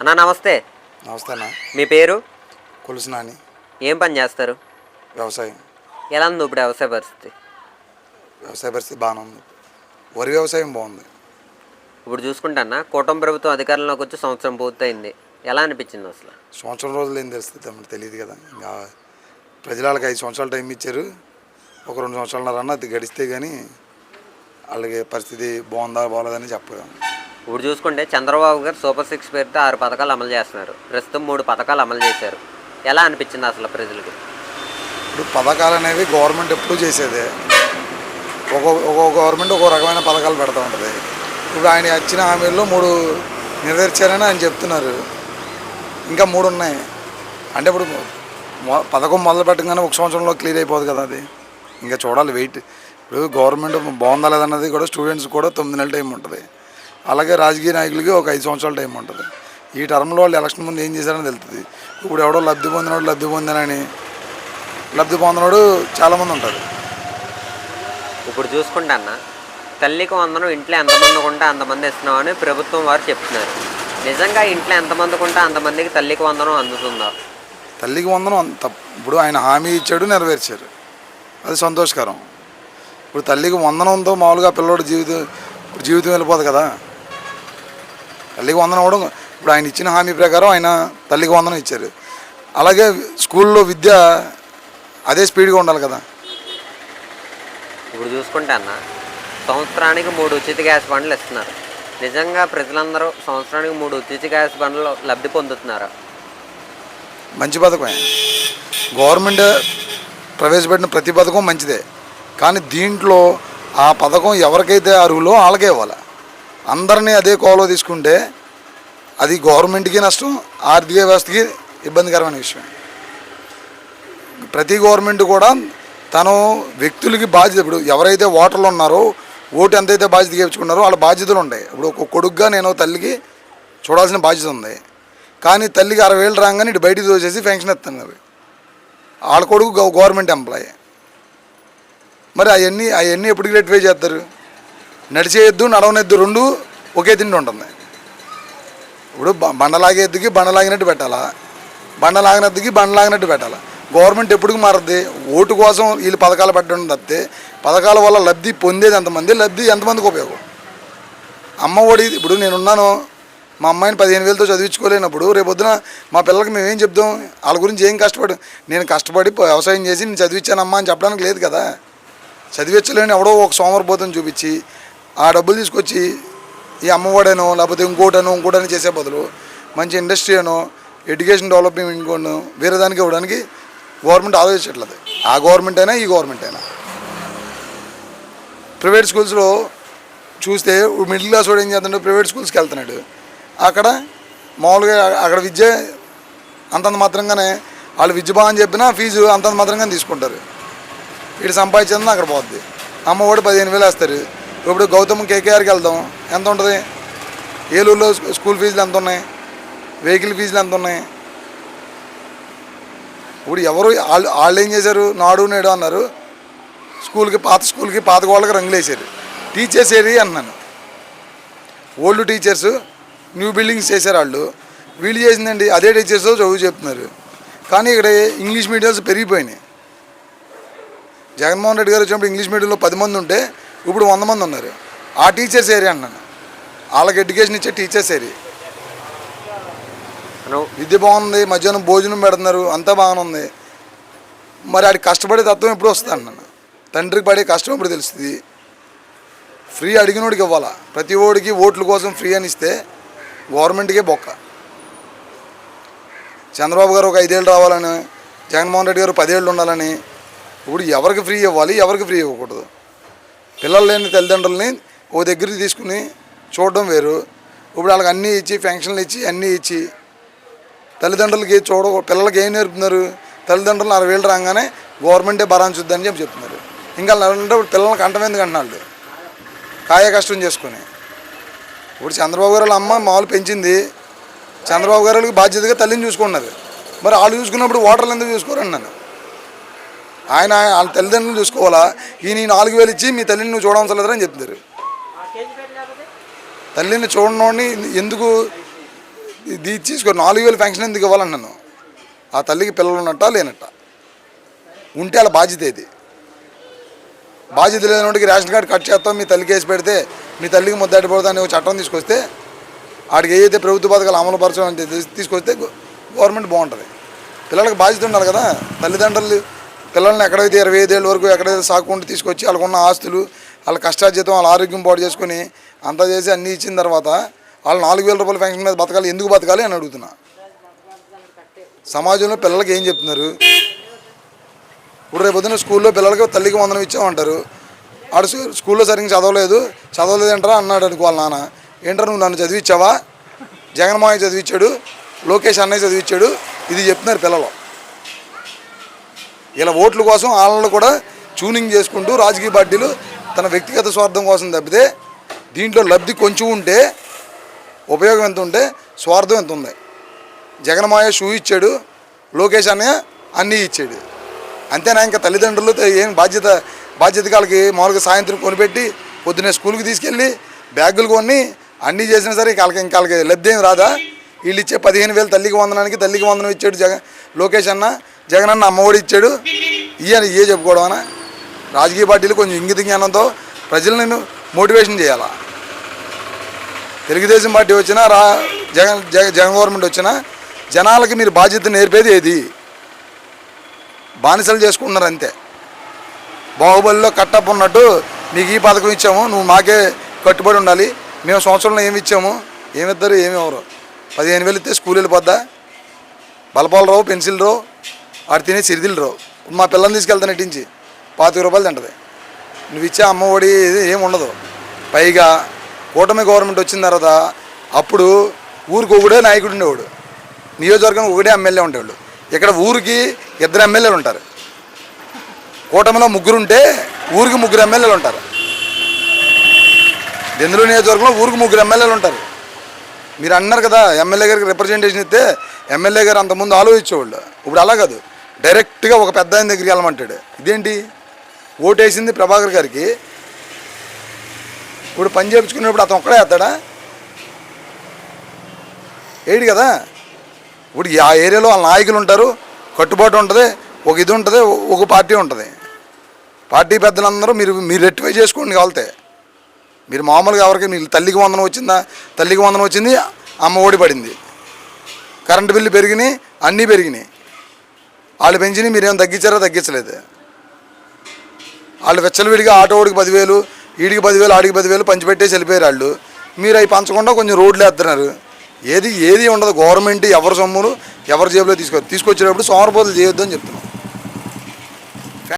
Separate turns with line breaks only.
అన్నా నమస్తే.
నమస్తే అన్న.
మీ పేరు?
కొలుసు నాని
ఏం పని చేస్తారు?
వ్యవసాయం.
ఎలా ఉంది ఇప్పుడు వ్యవసాయ పరిస్థితి?
వ్యవసాయ పరిస్థితి బాగానే ఉంది. వరి వ్యవసాయం బాగుంది.
ఇప్పుడు చూసుకుంటానా కూటమి ప్రభుత్వం అధికారంలోకి వచ్చి సంవత్సరం పూర్తయింది. ఎలా అనిపించింది అసలు?
సంవత్సరం రోజులు ఏం తెలుస్తుంది తెలియదు కదా. ఇంకా ప్రజలకు ఐదు సంవత్సరాలు టైం ఇచ్చారు. ఒక రెండు సంవత్సరాల అన్న అది గడిస్తే కానీ వాళ్ళకి పరిస్థితి బాగుందా బాగోలేదని చెప్పలేము.
ఇప్పుడు చూసుకుంటే చంద్రబాబు గారు సూపర్ సిక్స్ పేరుతో ఆరు పథకాలు అమలు చేస్తున్నారు. ప్రస్తుతం మూడు పథకాలు అమలు చేశారు. ఎలా అనిపించింది అసలు ప్రజలకి?
ఇప్పుడు పథకాలు అనేవి గవర్నమెంట్ ఎప్పుడూ చేసేదే. ఒక్కో ఒక గవర్నమెంట్ ఒక రకమైన పథకాలు పెడతా ఉంటుంది. ఇప్పుడు ఆయన ఇచ్చిన హామీల్లో మూడు నెరవేర్చారని ఆయన చెప్తున్నారు. ఇంకా మూడు ఉన్నాయి. అంటే ఇప్పుడు మొ- పథకం మొదలు పెట్టగానే ఒక సంవత్సరంలో క్లియర్ అయిపోదు కదా అది. ఇంకా చూడాలి వెయిట్. ఇప్పుడు గవర్నమెంట్ బాగుందా లేదన్నది కూడా స్టూడెంట్స్ కూడా తొమ్మిది నెలల టైం ఉంటుంది. అలాగే రాజకీయ నాయకులకి ఒక ఐదు సంవత్సరాల టైం ఉంటుంది. ఈ టర్మ్లో వాళ్ళు ఎలక్షన్ ముందు ఏం చేశారని తెలుస్తుంది ఇప్పుడు ఎవడో లబ్ధి పొందినోడు లబ్ధి పొందానని. లబ్ధి పొందినోడు చాలామంది ఉంటారు.
ఇప్పుడు చూసుకుంటానా తల్లికి వందనం ఇంట్లో ఎంతమంది ఉంటే అంతమంది ఇస్తున్నామని ప్రభుత్వం వారు చెప్తున్నారు. నిజంగా ఇంట్లో ఎంతమందికి ఉంటే అంతమందికి తల్లికి వందనం అందుతుందా?
తల్లికి వందనం అంత ఇప్పుడు ఆయన హామీ ఇచ్చాడు నెరవేర్చారు. అది సంతోషకరం. ఇప్పుడు తల్లికి వందనంతో మామూలుగా పిల్లోడు జీవితం జీవితం వెళ్ళిపోదు కదా. తల్లికి వందనం ఇవ్వడం ఇప్పుడు ఆయన ఇచ్చిన హామీ ప్రకారం ఆయన తల్లికి వందనం ఇచ్చారు. అలాగే స్కూల్లో విద్య అదే స్పీడ్గా ఉండాలి కదా.
ఇప్పుడు చూసుకుంటే అన్న సంవత్సరానికి మూడు ఉచిత గ్యాస్ బండ్లు ఇస్తున్నారు. నిజంగా ప్రజలందరూ సంవత్సరానికి మూడు ఉచిత గ్యాస్ బండ్లు లబ్ధి పొందుతున్నారా?
మంచి పథకమే. గవర్నమెంట్ ప్రవేశపెట్టిన ప్రతి పథకం మంచిదే. కానీ దీంట్లో ఆ పథకం ఎవరికైతే అర్హులో వాళ్ళకే ఇవ్వాలి. అందరినీ అదే కోలో తీసుకుంటే అది గవర్నమెంట్కి నష్టం ఆర్థిక వ్యవస్థకి ఇబ్బందికరమైన విషయం. ప్రతి గవర్నమెంట్ కూడా తను వ్యక్తులకి బాధ్యత ఇప్పుడు ఎవరైతే ఓటర్లు ఉన్నారో ఓటు ఎంతైతే బాధ్యత గెలుచుకున్నారో వాళ్ళ బాధ్యతలు ఉంటాయి. ఇప్పుడు ఒక కొడుకుగా నేను తల్లికి చూడాల్సిన బాధ్యత ఉంది. కానీ తల్లికి అరవై వేలు రాగానే ఇటు బయటికి తోసేసి పెన్షన్ ఇస్తాను అవి వాళ్ళ కొడుకు గవర్నమెంట్ ఎంప్లాయీ. మరి అవన్నీ అవన్నీ ఎప్పటికి రెట్వే చేస్తారు? నడిచేయద్దు నడవనెద్దు రెండు ఒకే తిండి ఉంటుంది. ఇప్పుడు బండలాగే ఎద్దుకి బండలాగినట్టు పెట్టాలా? బండలాగినద్దుకి బండలాగినట్టు పెట్టాలా? గవర్నమెంట్ ఎప్పటికి మారద్ది? ఓటు కోసం వీళ్ళు పథకాలు పెట్టడం తప్పితే పథకాల వల్ల లబ్ధి పొందేది ఎంతమంది? లబ్ధి ఎంతమందికి ఉపయోగం? అమ్మ ఒడి ఇప్పుడు నేనున్నాను మా అమ్మాయిని పదిహేను వేలతో చదివించుకోలేనప్పుడు రేపొద్దున మా పిల్లలకి మేము ఏం చెప్తాం? వాళ్ళ గురించి ఏం కష్టపడి నేను కష్టపడి వ్యవసాయం చేసి నేను చదివించానమ్మా అని చెప్పడానికి లేదు కదా? చదివించలేని ఎవడో ఒక సోమరిపోతం చూపించి ఆ డబ్బులు తీసుకొచ్చి ఈ అమ్మఒడనో లేకపోతే ఇంకోటనో ఇంకోటనో చేసే బదులు మంచి ఇండస్ట్రీ అనో ఎడ్యుకేషన్ డెవలప్మెంట్ ఇంకోనో వేరే దానికి ఇవ్వడానికి గవర్నమెంట్ ఆలోచించట్లేదు. ఆ గవర్నమెంట్ అయినా ఈ గవర్నమెంట్ అయినా. ప్రైవేట్ స్కూల్స్లో చూస్తే మిడిల్ క్లాస్ వాడు ఏం చేస్తున్నాడు ప్రైవేట్ స్కూల్స్కి వెళ్తున్నాడు. అక్కడ మామూలుగా అక్కడ విద్య అంతంత మాత్రంగానే వాళ్ళు విద్య బాగా చెప్పినా ఫీజు అంతంత మాత్రంగానే తీసుకుంటారు. వీడు సంపాదించిందని అక్కడ పోద్ది. అమ్మ కూడా పదిహేను వేలు వేస్తారు. ఇప్పుడు గౌతమ్ కేకేఆర్కి వెళ్దాం. ఎంత ఉంటుంది? ఏలూరులో స్కూల్ ఫీజులు ఎంత ఉన్నాయి? వెహికల్ ఫీజులు ఎంత ఉన్నాయి? ఇప్పుడు ఎవరు వాళ్ళు వాళ్ళు ఏం చేశారు? నాడు నేడు అన్నారు. స్కూల్కి పాత స్కూల్కి పాత గోళ్ళకి రంగులు వేసారు టీచర్స్ ఏరి అన్నాను. ఓల్డ్ టీచర్స్ న్యూ బిల్డింగ్స్ చేశారు వాళ్ళు వీళ్ళు చేసిందండి అదే టీచర్స్ చదువు చెప్తున్నారు. కానీ ఇక్కడ ఇంగ్లీష్ మీడియంస్ పెరిగిపోయినాయి. జగన్మోహన్ రెడ్డి గారు వచ్చినప్పుడు ఇంగ్లీష్ మీడియంలో పది మంది ఉంటే ఇప్పుడు వంద మంది ఉన్నారు. ఆ టీచర్స్ ఏరియా అన్నాను. వాళ్ళకి ఎడ్యుకేషన్ ఇచ్చే టీచర్స్ ఏరియా. విద్య బాగుంది మధ్యాహ్నం భోజనం పెడుతున్నారు అంతా బాగానే ఉంది మరి ఆడి కష్టపడే తత్వం ఎప్పుడు వస్తుంది అన్నాను. తండ్రికి పడే కష్టం ఎప్పుడు తెలుస్తుంది? ఫ్రీ అడిగినోడికి ఇవ్వాలా? ప్రతి ఓడికి ఓట్ల కోసం ఫ్రీ అని ఇస్తే గవర్నమెంట్కే బొక్క. చంద్రబాబు గారు ఒక ఐదేళ్ళు రావాలని జగన్మోహన్ రెడ్డి గారు పదేళ్ళు ఉండాలని ఇప్పుడు ఎవరికి ఫ్రీ ఇవ్వాలి ఎవరికి ఫ్రీ ఇవ్వకూడదు? పిల్లలు లేని తల్లిదండ్రులని ఓ దగ్గరికి తీసుకుని చూడడం వేరు. ఇప్పుడు వాళ్ళకి అన్నీ ఇచ్చి పెన్షన్లు ఇచ్చి అన్నీ ఇచ్చి తల్లిదండ్రులకి చూడ పిల్లలకి ఏం నేర్పుతున్నారు? తల్లిదండ్రులు అరవై వేలు రాగానే గవర్నమెంటే భరాంచుద్దని చెప్పి చెప్తున్నారు. ఇంకా అంటే పిల్లలకి కంటం ఎందుకు అంటున్నాడు కాయ కష్టం చేసుకొని. ఇప్పుడు చంద్రబాబు గారు వాళ్ళ అమ్మ మామూలు పెంచింది. చంద్రబాబు గారు వాళ్ళకి బాధ్యతగా తల్లిని చూసుకున్నది మరి వాళ్ళు చూసుకున్నప్పుడు ఓటర్లు ఎందుకు చూసుకోరండి నన్ను ఆయన వాళ్ళ తల్లిదండ్రులు చూసుకోవాలా? ఈయన ఈ నాలుగు వేలు ఇచ్చి మీ తల్లిని నువ్వు చూడవలసిన లేదని చెప్తున్నారు. తల్లిని చూడనోడిని ఎందుకు ఇది తీసుకో నాలుగు వేలు ఫంక్షన్ ఎందుకు ఇవ్వాలని నన్ను? ఆ తల్లికి పిల్లలు ఉన్నట్ట లేనట్ట? ఉంటే అలా బాధ్యత ఇది బాధ్యత లేనివాడికి రేషన్ కార్డు కట్ చేస్తాం మీ తల్లికి వేసి పెడితే మీ తల్లికి ముద్దాడిపోతా అని చట్టం తీసుకొస్తే ఆడికి ఏదైతే ప్రభుత్వ పథకాలు అమలు పరచడం తీసుకొస్తే గవర్నమెంట్ బాగుంటుంది. పిల్లలకు బాధ్యత ఉండాలి కదా? తల్లిదండ్రులు పిల్లల్ని ఎక్కడైతే ఇరవై ఐదేళ్ళ వరకు ఎక్కడైతే సాకుంటూ తీసుకొచ్చి వాళ్ళకున్న ఆస్తులు వాళ్ళ కష్టార్జితం వాళ్ళ ఆరోగ్యం పాటు చేసుకుని అంతా చేసి అన్నీ ఇచ్చిన తర్వాత వాళ్ళు నాలుగు వేల రూపాయల పెన్షన్ మీద బతకాలి ఎందుకు బతకాలి అని అడుగుతున్నా. సమాజంలో పిల్లలకి ఏం చెప్తున్నారు? ఇప్పుడు రేపు పొద్దున్న స్కూల్లో పిల్లలకి తల్లికి వందనం ఇచ్చామంటారు. ఆడు స్కూల్లో సరిగ్గా చదవలేదు. చదవలేదు అంటారా అన్నాడు అనుకో వాళ్ళ నాన్న. ఏంటో నువ్వు నన్ను చదివించావా జగన్మోహన్ చదివించాడు లోకేష్ అన్నయ్య చదివించాడు ఇది చెప్తున్నారు పిల్లలు. ఇలా ఓట్ల కోసం వాళ్ళని కూడా ట్యూనింగ్ చేసుకుంటూ రాజకీయ పార్టీలు తన వ్యక్తిగత స్వార్థం కోసం తప్పితే దీంట్లో లబ్ధి కొంచెం ఉంటే ఉపయోగం ఎంత ఉంటే స్వార్థం ఎంత ఉంది. జగన్మాయ షూ ఇచ్చాడు లోకేష్ అన్నయ్య అన్నీ ఇచ్చాడు. అంతేనా? ఇంకా తల్లిదండ్రులు ఏం బాధ్యత బాధ్యత వాళ్ళకి మామూలుగా సాయంత్రం కొనిపెట్టి పొద్దున్నే స్కూల్కి తీసుకెళ్ళి బ్యాగులు కొని అన్నీ చేసినా సరే వాళ్ళకి ఇంకా వాళ్ళకి లబ్ధి ఏం రాదా? వీళ్ళు ఇచ్చే పదిహేను వేలు తల్లికి వందనానికి తల్లికి వందనం ఇచ్చాడు జగన్ లోకేష్ అన్న. జగన్ అన్న అమ్మఒడి ఇచ్చాడు. ఇయ్యని ఇవే చెప్పుకోవడం అన్న రాజకీయ పార్టీలు కొంచెం ఇంగిత జ్ఞానంతో ప్రజలను మోటివేషన్ చేయాలా? తెలుగుదేశం పార్టీ వచ్చినా రా జగన్ జగన్ గవర్నమెంట్ వచ్చినా జనాలకి మీరు బాధ్యత నేర్పేది ఏది? బానిసలు చేసుకుంటున్నారు అంతే. బాహుబలిలో కట్టప్ ఉన్నట్టు నీకు ఈ పథకం ఇచ్చాము నువ్వు మాకే కట్టుబడి ఉండాలి. మేము సంవత్సరంలో ఏమి ఇచ్చాము? ఏమిద్దరు ఏమి ఎవరు? పదిహేను వేలు ఇస్తే స్కూల్ వెళ్ళిపోద్దా? బలపాలరావు పెన్సిల్ రావు ఆడు తినే సిరిదిలు మా పిల్లల్ని తీసుకెళ్తాను ఇట్టించి పాతిక రూపాయలు తింటది. నువ్వు ఇచ్చే అమ్మ ఒడి ఏమి ఉండదు. పైగా కూటమి గవర్నమెంట్ వచ్చిన తర్వాత అప్పుడు ఊరికి ఒకడే నాయకుడు ఉండేవాడు. నియోజకవర్గం ఒకటే ఎమ్మెల్యే ఉండేవాడు ఇక్కడ ఊరికి ఇద్దరు ఎమ్మెల్యేలు ఉంటారు. కూటమిలో ముగ్గురు ఉంటే ఊరికి ముగ్గురు ఎమ్మెల్యేలు ఉంటారు. దెందులు నియోజకవర్గంలో ఊరికి ముగ్గురు ఎమ్మెల్యేలు ఉంటారు. మీరు అన్నారు కదా ఎమ్మెల్యే గారికి రిప్రజెంటేషన్ ఇస్తే ఎమ్మెల్యే గారు అంతకుముందు ఆలోచించేవాళ్ళు. ఇప్పుడు అలా కాదు. డైరెక్ట్గా ఒక పెద్ద ఆయన దగ్గరికి వెళ్ళమంటాడు. ఇదేంటి? ఓటేసింది ప్రభాకర్ గారికి. ఇప్పుడు పని చేయించుకునేప్పుడు అతను ఒక్కడే వేస్తాడా? ఏడు కదా? ఇప్పుడు ఆ ఏరియాలో వాళ్ళ నాయకులు ఉంటారు కట్టుబాటు ఉంటుంది ఒక ఇది ఉంటుంది ఒక పార్టీ ఉంటుంది. పార్టీ పెద్దలందరూ మీరు మీరు రెక్టిఫై చేసుకోండి కావాలితే. మీరు మామూలుగా ఎవరికి మీరు తల్లికి వందనం వచ్చిందా? తల్లికి వందనం వచ్చింది అమ్మ ఓడిపడింది కరెంటు బిల్లు పెరిగినాయి అన్నీ పెరిగినాయి. వాళ్ళు పెంచినాయి మీరేం తగ్గించారో? తగ్గించలేదు. వాళ్ళు వెచ్చలవిడిగా విడిగా ఓడికి పదివేలు ఈడికి పదివేలు ఆడికి పదివేలు పంచిపెట్టేసి వెళ్ళిపోయారు వాళ్ళు. మీరు అవి పంచకుండా కొంచెం రోడ్లు వేస్తున్నారు. ఏది ఏది ఉండదు. గవర్నమెంట్ ఎవరి సొమ్ములు ఎవరి జేబులో తీసుకో తీసుకొచ్చేటప్పుడు సోమరపోతులు చేయొద్దు అని చెప్తున్నాం